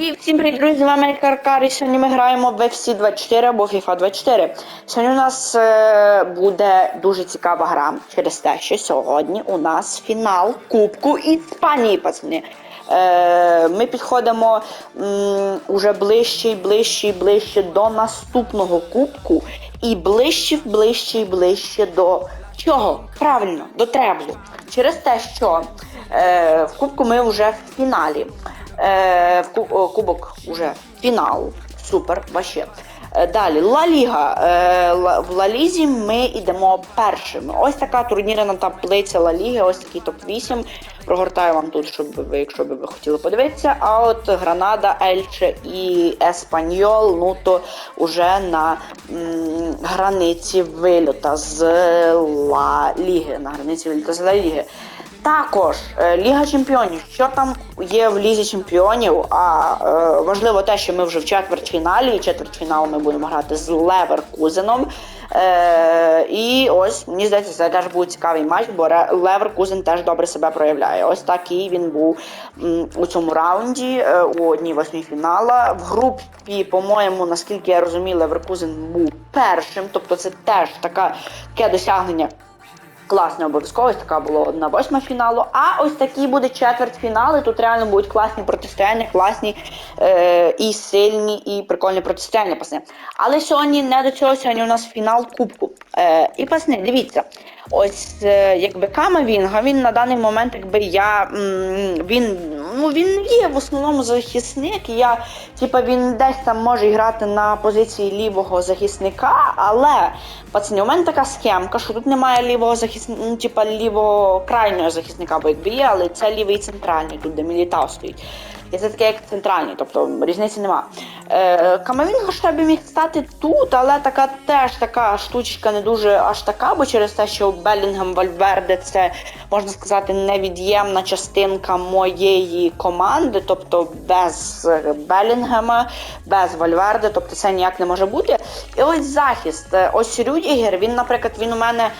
І всім привіт, друзі, з вами Каркар, і сьогодні ми граємо в FC 24 або FIFA 24. Сьогодні у нас е, буде дуже цікава гра через те, що сьогодні у нас фінал Кубку Іспанії, пацани. Е, ми підходимо м, ближче і ближче і ближче до наступного кубку, і ближче, ближче і ближче до чого? Правильно, до треблу. Через те, що е, в кубку ми вже в фіналі. Е, кубок уже фінал. Супер, вообще. Е, Далі Ла Ліга. Е, В Ла Лізі ми йдемо першими. Ось така турнірна таблиця Ла Ліги, ось такий топ-8. Прогортаю вам тут, щоб ви, якщо би ви хотіли подивитися. А от Гранада, Ельче і Еспаньол, ну то вже на м, границі вильота з Ла Ліги. На границі вильота з Ла Ліги. Також е, Ліга Чемпіонів. Що там є в Лізі Чемпіонів? А е, важливо те, що ми вже в четвертьфіналі, і четвертьфінал ми будемо грати з Леверкузеном. Е, і ось мені здається, це теж буде цікавий матч, бо Леверкузен теж добре себе проявляє. Ось такий він був у цьому раунді е, у одній восьмій фінала. В групі, по-моєму, наскільки я розумію, Леверкузен був першим, тобто це теж така таке досягнення. Класне обов'язково, така була одна восьма фіналу. А ось такі буде четвертьфінали. Тут реально будуть класні протистояння, класні е, і сильні, і прикольні протистояння, пасне. Але сьогодні не до цього, сьогодні у нас фінал Кубку. Е, і пасни, дивіться, ось е, якби Камавінга, він на даний момент, якби я м, він. Ну, він є в основному захисник. Я, типа, він десь там може грати на позиції лівого захисника, але пацані, у мене така схемка, що тут немає лівого захисника, ну, типа лівого крайнього захисника, бо якби є, але це лівий центральний, тут де мілітав стоїть. І це таке як центральний, тобто різниці нема. Е, Камавінга ще би міг стати тут, але така теж така штучка не дуже аж така, бо через те, що Белінгем Вальверде це можна сказати невід'ємна частинка моєї команди, тобто без Белінгема, без Вальверде, тобто це ніяк не може бути. І ось захист. Е, Ось Рюдігер, він, наприклад, він у мене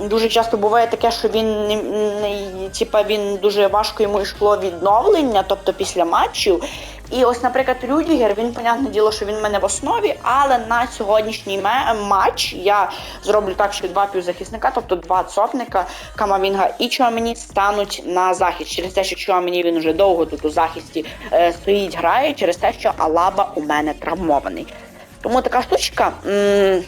дуже часто буває таке, що він типа він дуже важко йому йшло відновлення, тобто після матчів. І ось, наприклад, Рюдігер, він, понятне діло, що він в мене в основі, але на сьогоднішній матч я зроблю так, що два півзахисника, тобто два цопника Камавінга і Чуамені стануть на захист. Через те, що Чуамені він вже довго тут у захисті е, стоїть, грає, через те, що Алаба у мене травмований. Тому така штучка. м,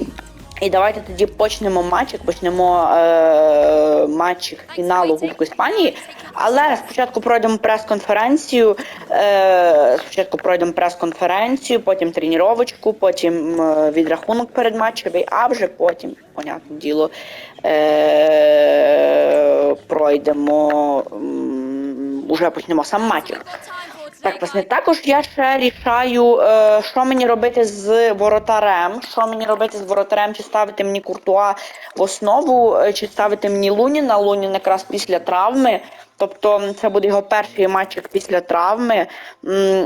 і давайте тоді почнемо матчик, почнемо е, матчик фіналу Кубку Іспанії. Але спочатку пройдемо прес-конференцію. Е, спочатку пройдемо прес-конференцію, потім тренувачку, потім е, відрахунок передматчевий, а вже потім, понятне діло, е, пройдемо. м, Уже почнемо сам матчик. Так, власне, також я ще рішаю, е, що мені робити з воротарем. Що мені робити з воротарем, чи ставити мені куртуа в основу, е, чи ставити мені Луніна. Лунін якраз після травми. Тобто це буде його перший матчик після травми,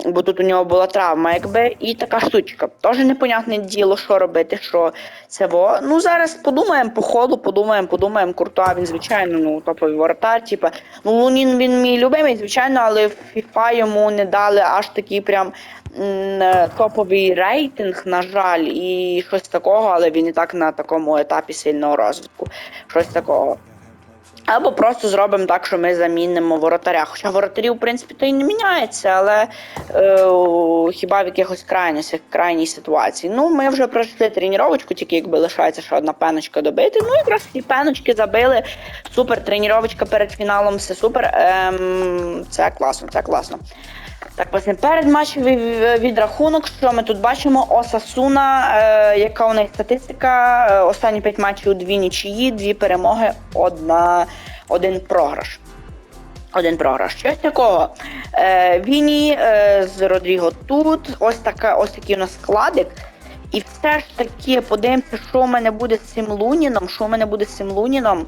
бо тут у нього була травма, якби, і така штучка. Теж непонятне діло, що робити, що це во. Ну зараз подумаємо по ходу, подумаємо, подумаємо. Куртуа він, звичайно, ну топовий воротар. Типа, ну Лунін він мій любимий, звичайно, але в FIFA йому не дали аж такий прям е, топовий рейтинг, на жаль, і щось такого, але він і так на такому етапі сильного розвитку. Щось такого. Або просто зробимо так, що ми замінимо воротаря. Хоча воротарі, в принципі, то і не міняється, але е, хіба в якихось крайніх, крайній ситуації. Ну, ми вже пройшли тренувачку, тільки якби лишається ще одна пеночка добити. Ну, якраз ці пеночки забили. Супер, тренувачка перед фіналом, все супер. Ем, це класно, це класно. Так, власне, матчем відрахунок, що ми тут бачимо? Осасуна, е, яка у неї статистика? Е, останні 5 матчів дві нічиї, дві перемоги, одна, один програш. Один програш. Щось такого. Е, Віні е, з Родріго тут. Ось така, ось такий у нас складик. І все ж таки подивимося, що в мене буде з цим Луніном. Що в мене буде з цим Луніном.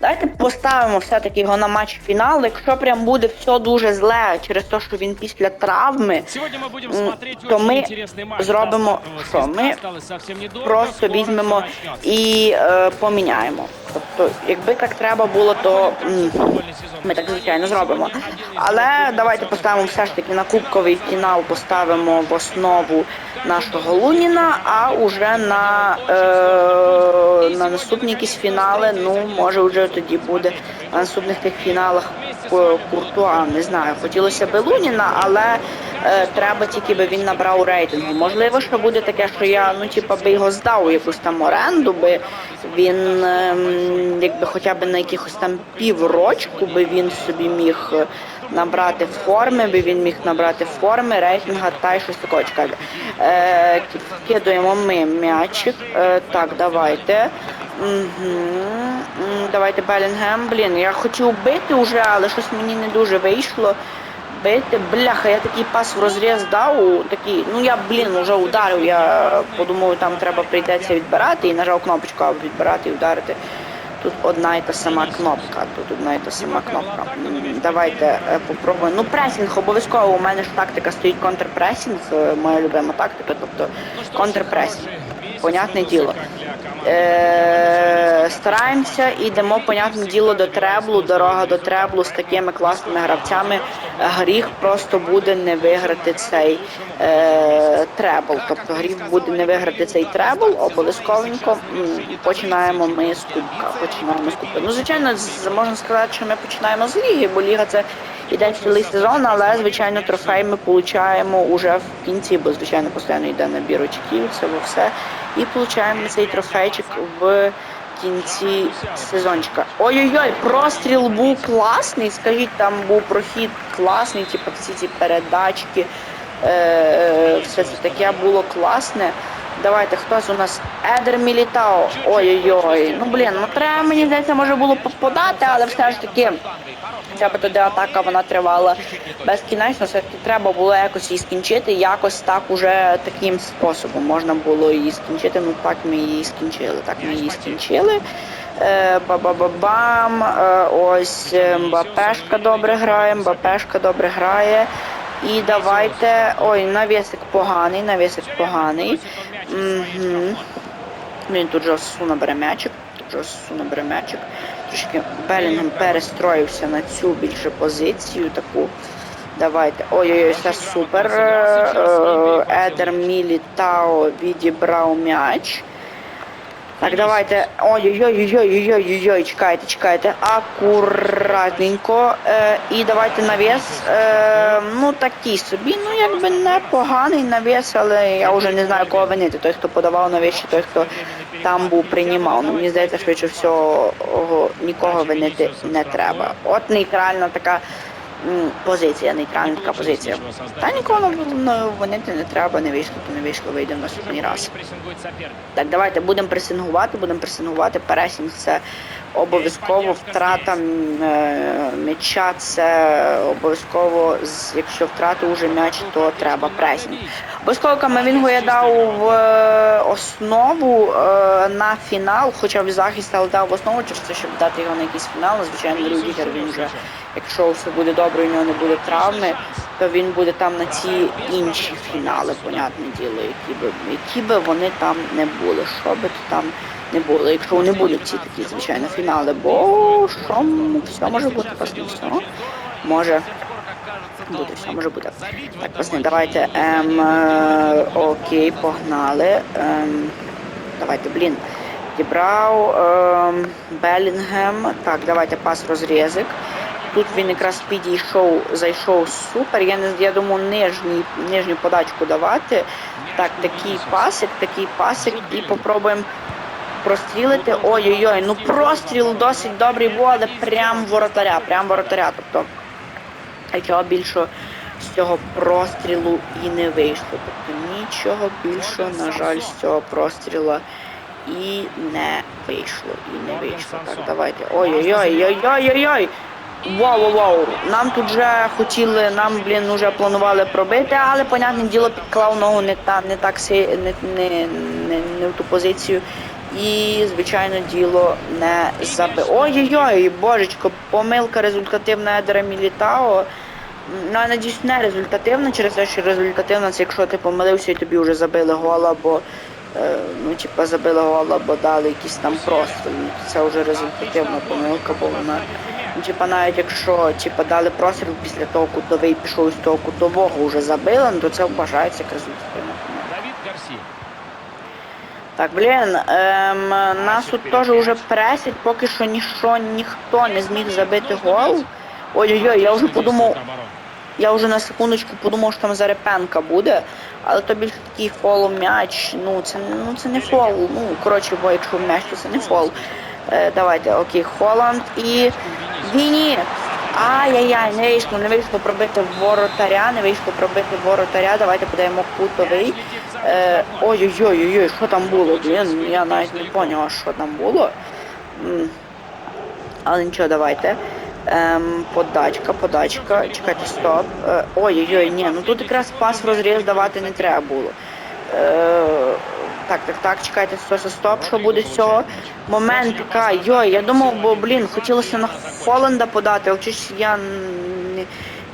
Давайте поставимо все-таки його на матч фінал. Якщо прям буде все дуже зле через те, що він після травми, Сегодня мы будем М, смотреть то очень ми интересный матч. зробимо До що? стартового Ми свистка осталось совсем недолго, просто скоро візьмемо всё начнется. і е, поміняємо. Тобто, якби так треба було, то м, ми так звичайно зробимо. Але давайте поставимо все ж таки на кубковий фінал, поставимо в основу нашого Луніна, а уже на, е, на наступні якісь фінали, ну може вже тоді буде на наступних тих фіналах Куртуа. Не знаю, хотілося б Луніна, але треба тільки би він набрав рейтингу. Можливо, що буде таке, що я ну типа би його здав у якусь там оренду, би він ем, якби хоча б на якихось там піврочку би він собі міг е, набрати форми, би він міг набрати форми, рейтинга та й щось такого чекайте. Е, кидуємо ми м'ячик. Е, так, давайте. М, Давайте Белінгем. Блін, я хотів бити вже, але щось мені не дуже вийшло. Бити, бляха, я такий пас в розріз дав, такий, ну я, блін, вже ударив, я подумав, там треба прийдеться відбирати і нажав кнопочку, аби відбирати і ударити. Тут одна і та сама кнопка, тут одна і та сама кнопка. Давайте е, попробуємо. Ну, пресінг обов'язково. У мене ж тактика стоїть контрпресінг, е, моя любима тактика, тобто контрпресінг. Понятне діло. Е, стараємося і йдемо, понятне діло, до треблу, дорога до треблу з такими класними гравцями. Гріх просто буде не виграти цей е, требл. Тобто гріх буде не виграти цей требл, обов'язковенько починаємо ми з кубка. Починаємо з кубка. Ну, звичайно, можна сказати, що ми починаємо з ліги, бо ліга це іде цілий сезон, але звичайно трофей ми получаємо уже в кінці, бо звичайно постійно йде набір очків, це все. І получаємо цей трофейчик в кінці сезончика. Ой-ой-ой, простріл був класний. Скажіть, там був прохід класний, типу всі ці передачки. Е, все це таке було класне. Давайте, хтось у нас Едер Мілітао. Ой-ой-ой. Ну блін, ну треба, мені здається, може було подати, але все ж таки. Хоча б туди атака вона тривала безкінечно, все-таки треба було якось її скінчити. Якось так уже таким способом можна було її скінчити. Ну так ми її скінчили. Так ми її скінчили. Е, Ба-ба-ба-бам. Е, ось Мбапешка добре грає, Мбапешка добре грає. І давайте. Ой, навісик поганий, навісик поганий. Угу. Він тут же набере м'ячик. Же набере м'ячик. Трішки Белінгем перестроївся на цю більше позицію таку. Давайте. Ой-ой-ой, це супер. Е, е, Едер Мілітао відібрав м'яч. Так, давайте. Ой-ой-ой-ой-ой-ой-ой-ой, чекайте, чекайте. Акуратненько. Е, і давайте навіс. Е, ну такий собі, ну якби непоганий навіс, але я вже не знаю кого винити. Той, хто подавав навіс, той, хто там був приймав. Ну мені здається, швидше всього нікого винити не треба. От нейтральна така позиція, нейтральна позиція. Та нікого ну, винити не треба, не вийшло, то не вийшло, вийде наступний раз. Так, давайте будемо пресингувати, будемо пресингувати. Пересінг це обов'язково втрата е, м'яча, це обов'язково, якщо втрати вже м'яч, то треба пресінг. Обов'язково Камавінгу я дав в е, основу е, на фінал, хоча в захист, але дав в основу, через те, щоб дати його на якийсь фінал. Звичайно, Рюдігер він вже, якщо все буде добре, у нього не буде травми, то він буде там на ці інші фінали, понятне діло, які би, які би вони там не були, що би то там не було, якщо вони будуть ці такі, звичайно, фінали, бо що все може бути, власне, все може бути, все може бути. Так, власне, давайте, ем, е, окей, погнали. Ем, давайте, блін. Дібрав ем, Белінгем. Так, давайте пас розрізик. Тут він якраз підійшов, зайшов супер. Я не я думаю, нижній, нижню подачку давати. Так, такий пасик, такий пасик, і попробуємо прострілити. Ой-ой-ой, ну простріл досить добрий був, але прям воротаря, прям воротаря. Тобто, нічого більшого з цього прострілу і не вийшло. Тобто нічого більшого, на жаль, з цього простріла і не вийшло. І не вийшло. Так, давайте. Ой-ой-ой-ой-ой-ой-ой! Вау, вау, вау. Нам тут вже хотіли, нам, блін, вже планували пробити, але, понятне діло, підклав ногу не та, не так не, не, не, не в ту позицію. І, звичайно, діло не заби. Ой-ой-ой, божечко, помилка результативна Едера Мілітао. Ну, я надіюсь, не результативна, через те, що результативна це якщо ти помилився і тобі вже забили гол, або е, ну, типа забили гол, або дали якийсь там простріл. Це вже результативна помилка, бо вона. Ну, Типа навіть якщо типа, дали простріл після того кутовий пішов з того кутового вже забили, ну, то це вважається як результативна помилка. Давид Гарсия. Так, блін, ем, нас тут теж вже пресять, поки що ніщо, ніхто не зміг забити гол. Ой-ой-ой, я вже подумав, я вже на секундочку подумав, що там Зарепенка буде, але то більше такий фол м'яч, ну це, ну це не фол, ну коротше, бо якщо м'яч, то це не фол. Е, давайте, окей, Холланд і Віні. Ай-яй-яй, не вийшло, не вийшло пробити воротаря, не вийшло пробити воротаря, давайте подаємо кутовий. Е, Ой-ой-ой, що там було, блін, я навіть не поняла, що там було. Але нічого, давайте. Ем, подачка, подачка. Чекайте, стоп. Е, Ой-ой-ой, ні, ну тут якраз пас в розріз давати не треба було. Е, так, так, так, чекайте, стоп, стоп, що буде з цього? Момент така, йой, я думав, бо, блін, хотілося на Холланда подати, але ж я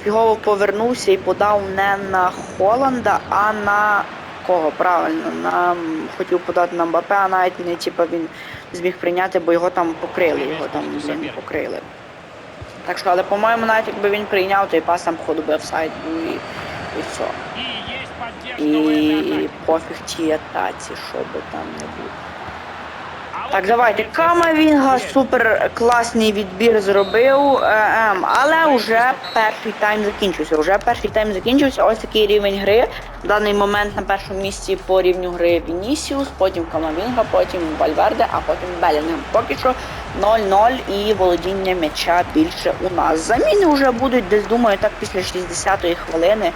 фігово повернувся і подав не на Холланда, а на кого, правильно, Нам хотів подати на Мбапе, а навіть не типу, він зміг прийняти, бо його там покрили, його там, блін, покрили. Так що, але по-моєму, навіть якби він прийняв, то і пас там ходу би офсайд був і, і все. В І пофіг тій атаці, що би там не було. Так, давайте. Камавінга супер класний відбір зробив, е, ем, але вже перший тайм закінчився. Вже перший тайм закінчився. Ось такий рівень гри. В даний момент на першому місці по рівню гри Вінісіус, потім Камавінга, потім Вальверде, а потім Белінгем. Поки що 0-0 і володіння м'яча більше у нас. Заміни вже будуть десь, думаю, так після 60-ї хвилини.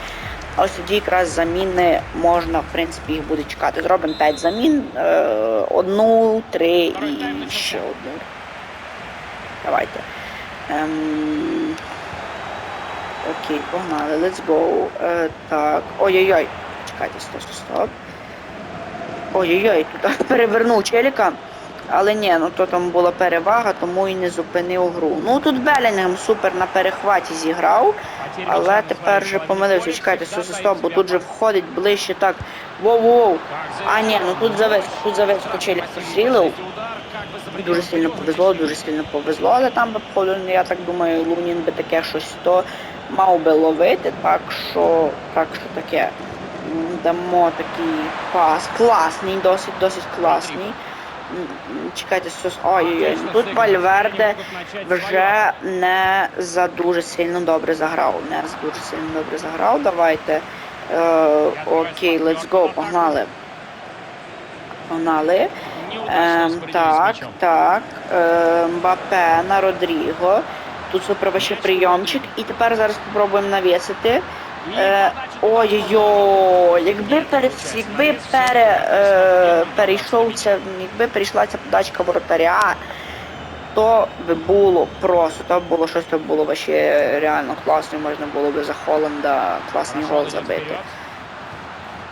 Ось тоді якраз заміни можна, в принципі, їх буде чекати. Зробимо 5 замін, е, одну, три і ще одну. Давайте. Ем... Окей, погнали, let's go. Е, так. Ой-ой-ой. Чекайте, стоп, стоп, стоп. Ой-ой-ой, тут перевернув челіка. Але ні, ну то там була перевага, тому і не зупинив гру. Ну тут Белінгем супер на перехваті зіграв. Але тепер за же своей помилився, чекайте, стоп, бо тут же входить ближче так. Воу-воу. А, ні, ну тут завис, тут завис кочелі пострілив. Дуже сильно повезло, дуже сильно повезло, але там би походу, я так думаю, Лунін би таке щось то мав би ловити, так що, так що таке. Дамо такий пас. Класний, досить, досить класний. Чекайте, що... Ой-ой-ой, тут Вальверде вже не за дуже сильно добре заграв. Не за дуже сильно добре заграв. Давайте. Е, окей, let's go, погнали. Погнали. Ем, так, так. Е, Мбапе на Родріго. Тут супер ще прийомчик. І тепер зараз спробуємо навісити. Е, Ой-ой-ой, якби пере, якби пере, е, перейшов якби перейшла ця подачка воротаря, то би було просто, то б було щось, то б було ще реально класно, можна було би за Холланда класний гол забити.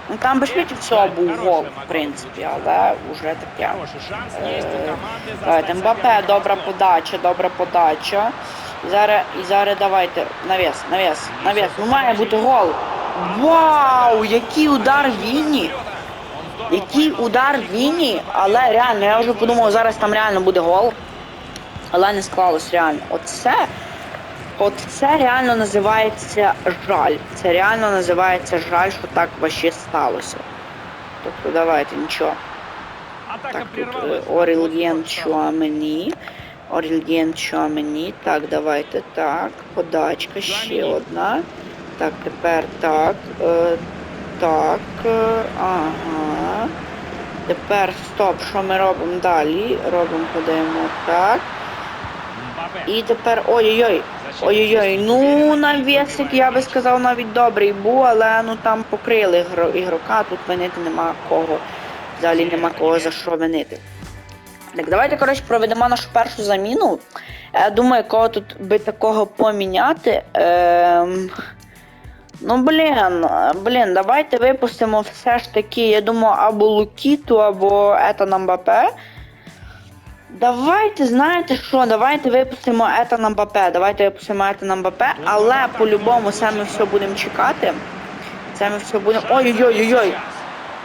Ну там би швидше всього був гол, в принципі, але вже таке. Е, Мбапе, добра подача, добра подача. І зараз, і зараз давайте, навес, навес, навес. Ну має бути гол. Вау, який удар Вінні! Який удар мяч. Вінні, але реально, я вже подумав, зараз там реально буде гол. Але не склалось реально. Оце, от це реально називається жаль. Це реально називається жаль, що так вообще сталося. Тобто давайте, нічого. Атака Так, тут е, Орілген Чуамені. Орілген Чуамені. Так, давайте так. Подачка ще одна. Так, тепер так. Е, так. е, ага. Тепер стоп, що ми робимо далі? Робимо, подаємо так. І тепер. Ой-ой-ой. Ой-ой-ой, ну навісик, я би сказав, навіть добрий був, але ну там покрили ігро- ігрока, тут винити нема кого. Взагалі нема кого за що винити. Так, давайте, коротше, проведемо нашу першу заміну. Я думаю, кого тут би такого поміняти. Ем... Ну, блін, блін, давайте випустимо все ж таки, я думаю, або Лукіту, або Етана Мбапе. Давайте, знаєте що, давайте випустимо Ета Мбапе, давайте випустимо Ета Мбапе, але по-любому це ми все будемо чекати. Це ми все будемо. Ой-ой-ой-ой!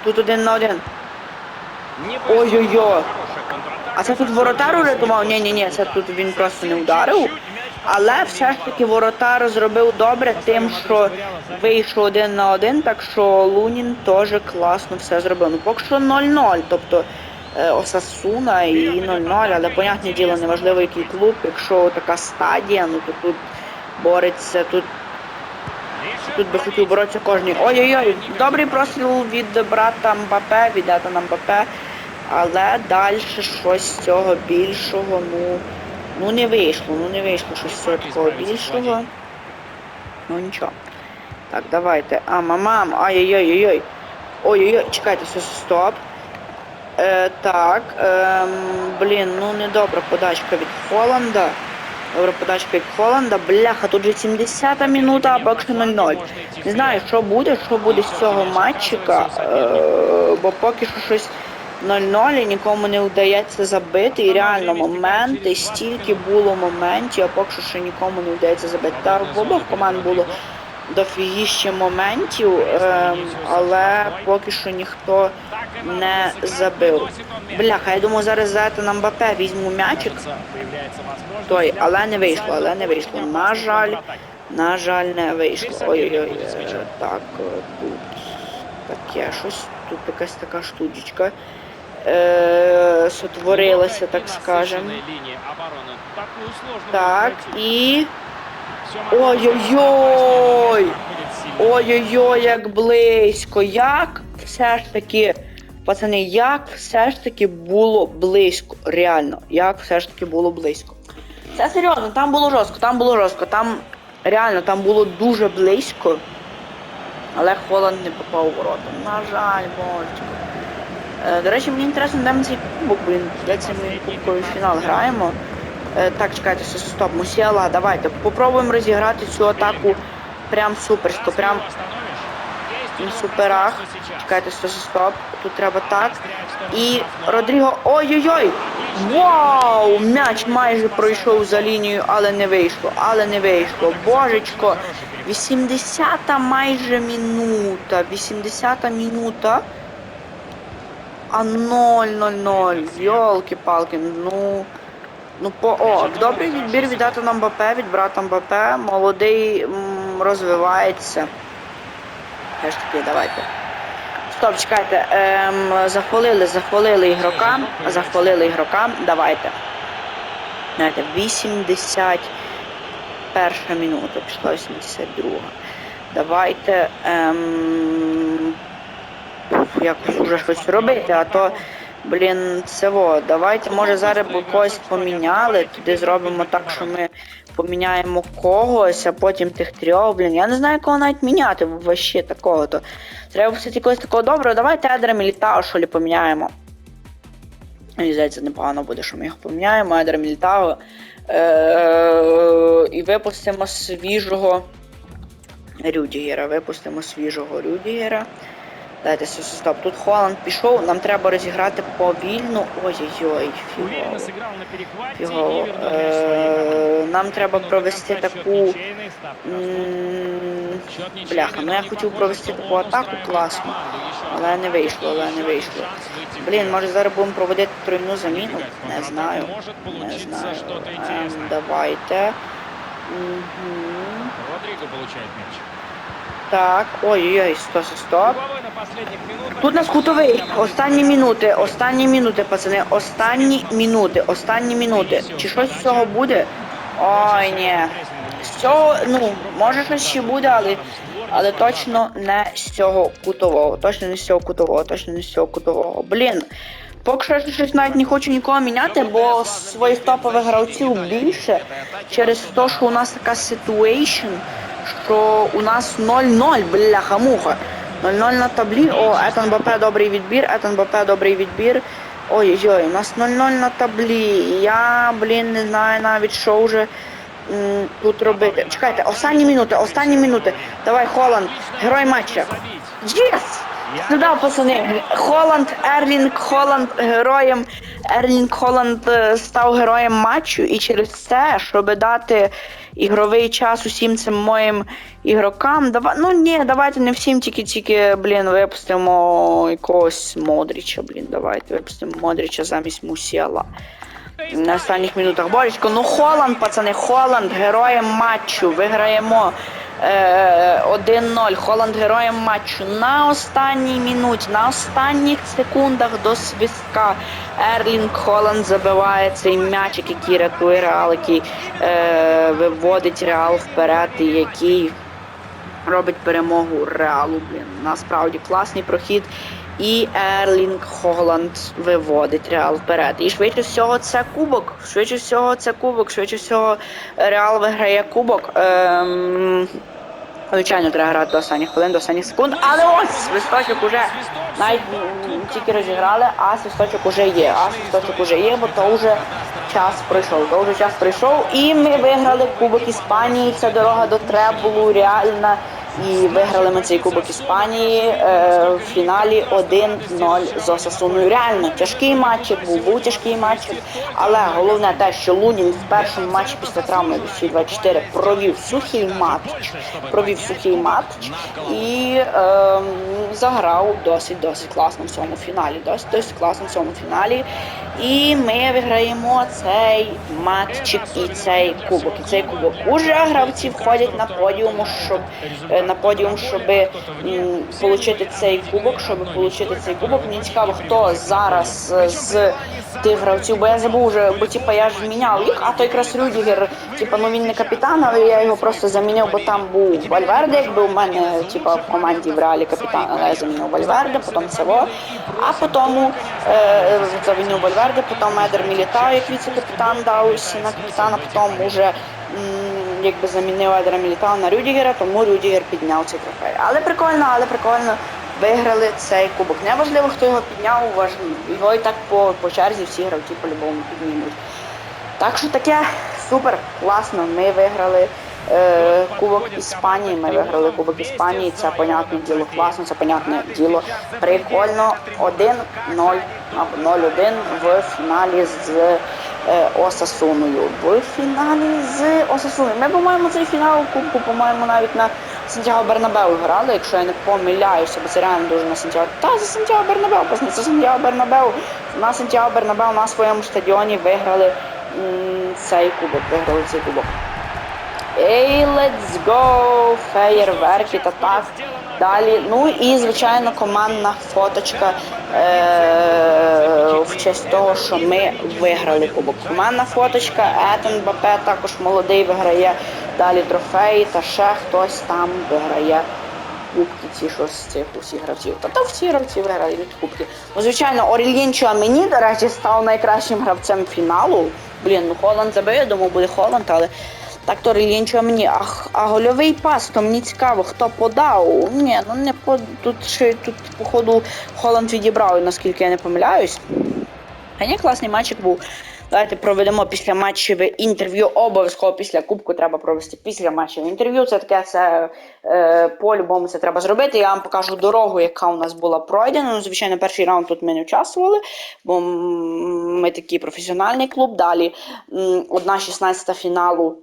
Тут один на один. Ой-ой-ой. А це тут воротар урятував? Ні, ні, ні, це тут він просто не ударив. Але все ж таки воротар зробив добре тим, що вийшов один на один, так що Лунін теж класно все зробив. Ну поки що 0-0, тобто е, Осасуна і 0-0, але понятне діло, неважливо який клуб, якщо така стадія, ну то тут бореться, тут, тут би хотів боротися кожен. Ой-ой-ой, добрий простріл від брата Мбапе, від Етана Мбапе. Але далі щось з цього більшого, ну, ну не вийшло, ну не вийшло щось з цього такого більшого. Ну нічого. Так, давайте. А, мамам, ай-яй-яй-яй. Ой-ой-ой, чекайте, все, стоп. Е, так, ем, блін, ну недобра подачка від Холланда. Добра подачка від Холланда. Бляха, тут же 70-та минута, а поки що 0-0. Не знаю, що буде, що буде з цього матчика, е, бо поки що щось 0-0 і нікому не вдається забити. І реально моменти, стільки було моментів, а поки що нікому не вдається забити. Та в обох команд було дофігіще моментів, ем, але поки що ніхто не забив. Бляха, я думаю, зараз за це на Мбапе візьму м'ячик. Той, але не вийшло, але не вийшло. На жаль, на жаль, не вийшло. Ой-ой-ой, е, так, е, тут таке щось, тут якась така штучечка. Е, сотворилася, так скажем. Так, і. Ой-ой-ой! Ой-ой-ой, як близько. Як все ж таки, пацани, як все ж таки було близько. Реально, як все ж таки було близько. Це серйозно, там було жорстко, там було жорстко, там реально там було дуже близько. Але Холланд не попав у ворота. На жаль, божечко. Е, До речі, мені інтересно, де ми цей кубок, блін, це ми кубковий фінал граємо. Е, Так, чекайте, стоп, Мусіала, давайте. Попробуємо розіграти цю атаку прям суперсько, прям на суперах. Чекайте, стоп. Тут треба так. І Родріго. Ой-ой-ой! Вау! М'яч майже пройшов за лінію, але не вийшло. Але не вийшло. Божечко. 80-та майже минута. 80-та минута. А 0-0-0. Йолки-палки, ну. Ну по о, добрий відбір віддати нам Мбапе, від брата Мбапе. Молодий м, розвивається. Теж таки, давайте. Стоп, чекайте. Ем, захвалили, захвалили ігрока. Захвалили ігрока. Давайте. Знаєте, 81 минута, пішла 82. Давайте. Ем, якось уже щось робити, а то, блін, це во. Давайте, може, зараз би когось поміняли, туди зробимо так, що ми поміняємо когось, а потім тих трьох, блін. Я не знаю, кого навіть міняти, вообще такого то. Треба все когось такого доброго. Давайте Едра Мілітао, що ли, поміняємо. Мені здається, непогано буде, що ми його поміняємо, Едра Мілітао. Е- і випустимо свіжого Рюдігера. Випустимо свіжого Рюдігера. Дайте все, все, стоп. Тут Холланд пішов, нам треба розіграти повільно. Ой-ой-ой, фігово. Фігово. Е, нам треба провести таку. Бляха, ну я хотів провести таку атаку класно, але не вийшло, але не вийшло. Блін, може зараз будемо проводити тройну заміну? Не знаю. Не знаю. Ем, давайте. Мгм. Родриго получает мяч. Так, ой-ой-ой, стоп, стоп. Тут нас кутовий. Останні минути, останні минути, пацани. Останні минути, останні минути. Чи щось з цього буде? Ой, ні. З цього, ну, може щось ще буде, але, але точно не з цього кутового. Точно не з цього кутового, точно не з цього кутового. Блін. Поки що я щось навіть не хочу нікого міняти, бо своїх топових гравців більше. Через те, що у нас така ситуейшн, що у нас 0-0, бляха-муха. 0-0 на таблі. О, Етан БП добрий відбір, Етан БП добрий відбір. Ой-ой-ой, у нас 0-0 на таблі. Я, блін, не знаю навіть, що вже м, тут робити. Чекайте, останні минути, останні минути. Давай, Холланд, герой матча. Єс! Ну да, пацани, Холланд, Ерлінг Холланд героєм. Ерлінг Холланд е, став героєм матчу, і через це, щоб дати ігровий час усім цим моїм ігрокам, Дава... ну ні, давайте не всім, тільки тільки, блін, випустимо якогось Модріча, блін, давайте випустимо Модріча замість Мусіала. На останніх минутах Боречко, ну Холланд, пацани, Холланд героєм матчу. Виграємо 1-0. Холланд героєм матчу. На останній минуті, на останніх секундах до свистка Ерлінг Холланд забиває цей м'ячик, який рятує Реал, який е, виводить Реал вперед і який робить перемогу Реалу. Блін, насправді класний прохід. І Ерлінг Холланд виводить Реал вперед. І швидше всього це кубок. Швидше всього це кубок. Швидше всього Реал виграє кубок. Ем... Звичайно, треба грати до останніх хвилин, до останніх секунд. Але ось свисточок уже навіть тільки розіграли, а свисточок уже є. А свисточок уже є, бо то вже час пройшов. То вже час пройшов. І ми виграли Кубок Іспанії. Ця дорога до Требулу, реальна. І виграли ми цей Кубок Іспанії е, в фіналі 1-0 з Осасуною. Реально тяжкий матчик, був, був тяжкий матчик. Але головне те, що Лунін в першому матчі після травми в 24 провів сухий матч, провів сухий матч і ем, заграв досить досить класно в цьому фіналі. Досить досить класно в цьому фіналі. І ми виграємо цей матчик і цей кубок. І цей кубок. Уже гравці входять на подіум, щоб е, на подіум, щоб отримати цей кубок, щоб отримати цей кубок. Мені цікаво, хто зараз е, з тих гравців, бо я забув вже, бо типа я ж міняв їх, а той якраз Рюдігер, типа, ну він не капітан, але я його просто замінив, бо там був Вальверде, якби у мене типа в команді в реалі капітан, але я замінив Вальверде, потім Цево, а потім е, замінив Вальверде, потім Едер Мілітау, як віце-капітан дав на капітана, потім уже м, якби замінив Едера Мілітау на Рюдігера, тому Рюдігер підняв цей трофей. Але прикольно, але прикольно. Виграли цей кубок. Неважливо, хто його підняв, важливо. Його і так по, по черзі всі гравці по-любому піднімуть. Так що таке супер, класно. Ми виграли е, Кубок Іспанії. Ми виграли Кубок Іспанії. Це понятне діло класно, це понятне діло. Прикольно. 1-0 або 0-1 в фіналі з Осасуною. В фіналі з Осасуною. Ми, по-моєму, цей фінал Кубку, по-моєму, навіть на Сантьяго Бернабеу грали, якщо я не помиляюся, бо це реально дуже на Сантьяго. Та за Сантьяго Бернабеу, пацани, це Сантьяго Бернабеу. На Сантьяго Бернабеу на своєму стадіоні виграли цей кубок. Виграли цей кубок. Ей, let's go! Феєрверки та так далі. Ну і звичайно командна фоточка е- в честь того, що ми виграли кубок. Командна фоточка, Етон Бапе також молодий виграє далі трофеї, та ще хтось там виграє кубки, ці що з цих усіх гравців. Та то всі гравці виграють кубки. Ну, звичайно, Орільєн Чуамені, до речі, став найкращим гравцем фіналу. Блін, ну Холланд забив, я думав, буде Холланд, але так то Орільєн Чуамені. А, а гольовий пас, то мені цікаво, хто подав. Ні, ну не по тут ще тут, походу, Холланд відібрав, наскільки я не помиляюсь. А ні, класний матчик був. Давайте проведемо після матчеве інтерв'ю. Обов'язково після кубку треба провести після матчеве інтерв'ю. Це таке це е, по-любому це треба зробити. Я вам покажу дорогу, яка у нас була пройдена. Ну, звичайно, перший раунд тут ми не участвували, бо ми такий професіональний клуб. Далі одна 16 фіналу.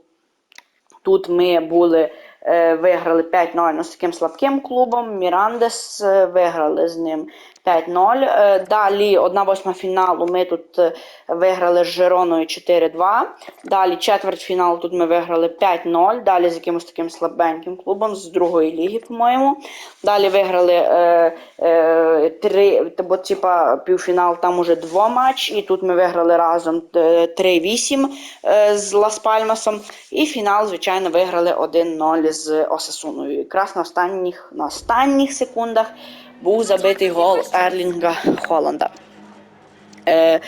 Тут ми були, е, виграли 5-0 ну, з таким слабким клубом. Мірандес е, виграли з ним 5-0. Е, далі 1-8 фіналу ми тут виграли з Жироною 4-2. Далі четверть фіналу тут ми виграли 5-0. Далі з якимось таким слабеньким клубом з другої ліги, по-моєму. Далі виграли е, е, бо типа півфінал там уже два матч, і тут ми виграли разом е, 3-8 е, з Лас Пальмасом. І фінал, звичайно, виграли 1-0 з Осасуною. Якраз на останніх, на останніх секундах був забитий гол Ерлінга Холланда. Е,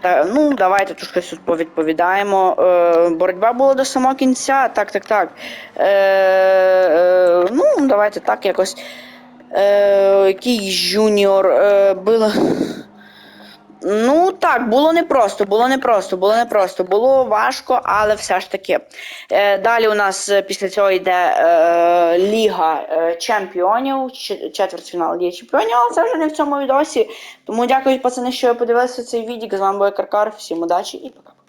та, ну, давайте трошки повідповідаємо. Е, боротьба була до самого кінця. Так, так, так. Е, е, ну, давайте так якось. Е, який жуніор е, було. Ну так, було непросто, було непросто, було непросто, було важко, але все ж таки. Е, далі у нас е, після цього йде е, Ліга е, Чемпіонів, четвертьфінал Ліги Чемпіонів, але це вже не в цьому відосі. Тому дякую, пацани, що ви подивилися цей відік. З вами був Каркар. Всім удачі і пока.